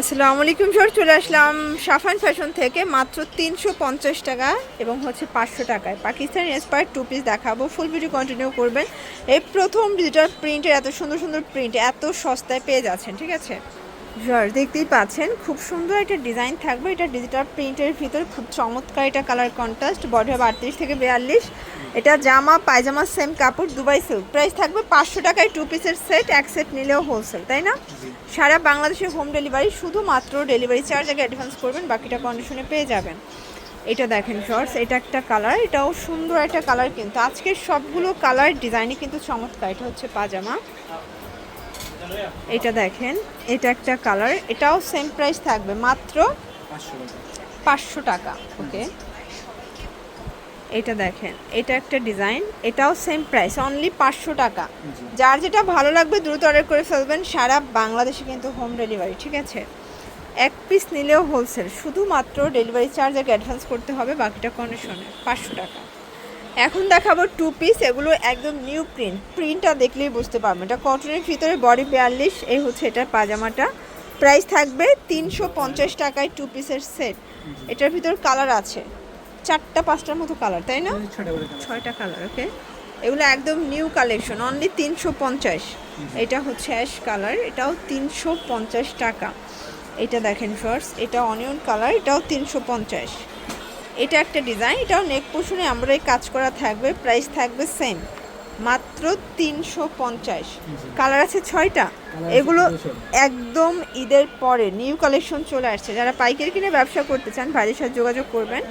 আসসালামু আলাইকুম স্যার, চলে আসলাম সাফান ফ্যাশন থেকে, মাত্র তিনশো পঞ্চাশ টাকা এবং হচ্ছে পাঁচশো টাকায়। পাকিস্তানি ইন্সপায়ার টু পিস দেখাবো ফুল ভিডিও কন্টিনিউ করবেন। এই প্রথম ডিজিটাল প্রিন্টের এত সুন্দর সুন্দর প্রিন্ট এত সস্তায় পেয়ে যাচ্ছেন, ঠিক আছে? স্যার দেখতেই পাচ্ছেন খুব সুন্দর একটা ডিজাইন থাকবে। এটা ডিজিটাল প্রিন্টের ভিতরে খুব চমৎকার এটা কালার কন্ট্রাস্ট বডি হবে আটত্রিশ থেকে বিয়াল্লিশ। এটা জামা পায়জামা সেম কাপড় দুবাই সিল্ক প্রাইস থাকবে পাঁচশো টাকায় টু পিসের সেট এক সেট নিলেও হোলসেল তাই না? সারা বাংলাদেশে হোম ডেলিভারি শুধুমাত্র ডেলিভারি চার্জ আগে অ্যাডভান্স করবেন বাকিটা কন্ডিশনে পেয়ে যাবেন। এটা দেখেন শর্টস এটা একটা কালার এটাও সুন্দর একটা কালার কিন্তু। আজকের সবগুলো কালার ডিজাইনই কিন্তু চমৎকার এটা হচ্ছে পাজামা এটা দেখেন এটা একটা কালার এটাও সেম প্রাইস থাকবে মাত্র পাঁচশো টাকা ওকে এটা দেখেন এটা একটা ডিজাইন এটাও সেম প্রাইস অনলি পাঁচশো টাকা। যার যেটা ভালো লাগবে দ্রুত অর্ডার করে ফেলবেন সারা বাংলাদেশে কিন্তু হোম ডেলিভারি ঠিক আছে? এক পিস নিলেও হোলসেল শুধুমাত্র ডেলিভারি চার্জ আগে অ্যাডভান্স করতে হবে বাকিটা কন্ডিশনে পাঁচশো টাকা। এখন দেখাবো টু পিস এগুলো একদম নিউ প্রিন্ট প্রিন্টটা দেখলেই বুঝতে পারবেন এটা কটনের ভিতরে বডি বিয়াল্লিশ এই হচ্ছে এটার পাজামাটা। প্রাইস থাকবে তিনশো পঞ্চাশ টাকায় টু পিসের সেট এটার ভিতর কালার আছে। চারটা পাঁচটার মতো কালার তাই না? ছয়টা কালার ওকে এগুলো একদম নিউ কালেকশন অনলি তিনশো পঞ্চাশ। এটা হচ্ছে অ্যাশ কালার এটাও তিনশো পঞ্চাশ টাকা। এটা দেখেন শর্টস এটা অনিয়ন কালার এটাও তিনশো পঞ্চাশ। এটা একটা ডিজাইন এটাও নেক পোষণে আমরা এই কাজ করা থাকবে প্রাইস থাকবে সেম মাত্র তিনশো পঞ্চাশ। কালার আছে ছয়টা এগুলো একদম ঈদের পরে নিউ কালেকশন চলে আসছে। যারা পাইকারি কিনে ব্যবসা করতে চান ভাইদের সাথে যোগাযোগ করবেন।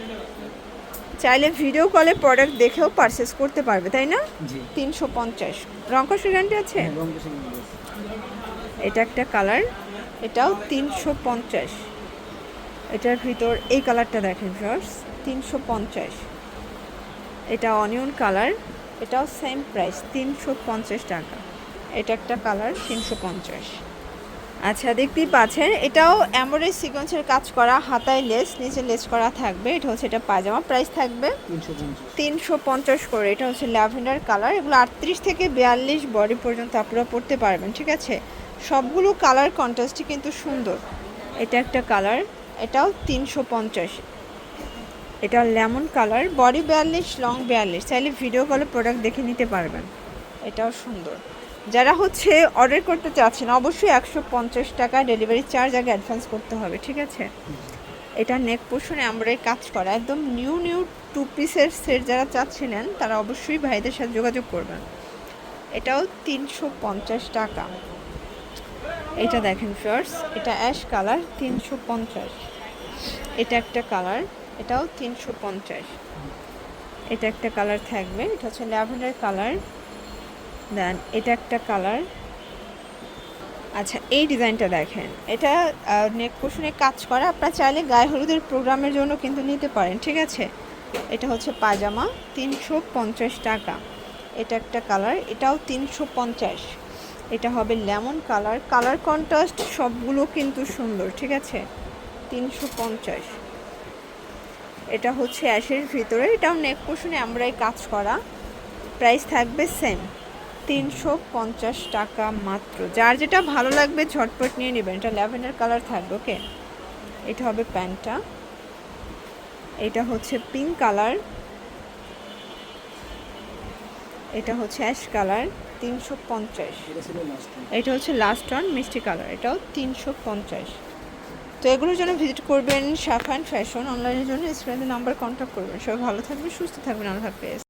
চাইলে ভিডিও কলে প্রোডাক্ট দেখেও পারচেস করতে পারবে তাই না? তিনশো পঞ্চাশ। রঙ্কশ গ্যারান্টি আছে। এটা একটা কালার এটাও তিনশো পঞ্চাশ। এটার ভিতর এই কালারটা দেখেন ফার্স তিনশো পঞ্চাশ। এটা অনিয়ন কালার এটাও সেম প্রাইস তিনশো পঞ্চাশ টাকা। এটা একটা কালার তিনশো পঞ্চাশ। আচ্ছা দেখতেই পাচ্ছেন এটাও এমব্রয়ডারি সিকোয়েন্সের কাজ করা হাতায় লেস নিচে লেস করা থাকবে। এটা হচ্ছে এটা পাজামা প্রাইস থাকবে। তিনশো পঞ্চাশ। তিনশো পঞ্চাশ করে এটা হচ্ছে ল্যাভেন্ডার কালার এগুলো আটত্রিশ থেকে বিয়াল্লিশ বডি পর্যন্ত আপনারা পড়তে পারবেন ঠিক আছে? সবগুলো কালার কন্ট্রাস্টই কিন্তু সুন্দর। এটা একটা কালার এটাও তিনশো পঞ্চাশ। এটা লেমন কালার। বডি বিয়াল্লিশ, লং বিয়াল্লিশ। চাইলে ভিডিও কলে প্রোডাক্ট দেখে নিতে পারবেন। এটাও সুন্দর। যারা হচ্ছে অর্ডার করতে চাচ্ছেন, অবশ্যই একশো পঞ্চাশ টাকা ডেলিভারি চার্জ আগে অ্যাডভান্স করতে হবে, ঠিক আছে? এটা নেক পোষণে আমরা কাজ করা। একদম নিউ নিউ টু পিসের সেট যারা চাচ্ছিলেন তারা অবশ্যই ভাইদের সাথে যোগাযোগ করবেন। এটাও তিনশো পঞ্চাশ টাকা। এটা দেখেন ফার্স এটা অ্যাশ কালার তিনশো পঞ্চাশ। এটা একটা কালার এটাও তিনশো পঞ্চাশ। এটা একটা কালার থাকবে, এটা হচ্ছে ল্যাভেন্ডার কালার। দেন এটা একটা কালার। আচ্ছা এই ডিজাইনটা দেখেন। এটা নেক পোষণে কাজ করা। আপনারা চাইলে গায়ে হলুদের প্রোগ্রামের জন্য কিন্তু নিতে পারেন, ঠিক আছে? এটা হচ্ছে পাজামা তিনশো পঞ্চাশ টাকা। এটা একটা কালার, এটাও তিনশো পঞ্চাশ। এটা হবে লেমন কালার। কালার কন্ট্রাস্ট সবগুলো কিন্তু সুন্দর, ঠিক আছে? তিনশো পঞ্চাশ। এটা হচ্ছে অ্যাশের ভিতরে। এটাও নেক পোষণে আমরাই কাজ করা। প্রাইস থাকবে সেম তিনশো পঞ্চাশ টাকা মাত্র। যার যেটা ভালো লাগবে ঝটপট নিয়ে নেবেন। এটা ল্যাভেন্ডার কালার থাকবে, ওকে? এটা হবে প্যান্টটা। এটা হচ্ছে পিঙ্ক কালার। এটা হচ্ছে অ্যাশ কালার, তিনশো পঞ্চাশ। এটা হচ্ছে লাস্ট ওয়ান মিষ্টি কালার। এটাও তিনশো পঞ্চাশ। তো এগুলোর জন্য ভিজিট করবেন শাফান ফ্যাশন, অনলাইনের জন্য স্ক্রিনে নাম্বার কন্ট্যাক্ট করবেন। সবাই ভালো থাকবেন, সুস্থ থাকবেন। আল্লাহ হাফেজ।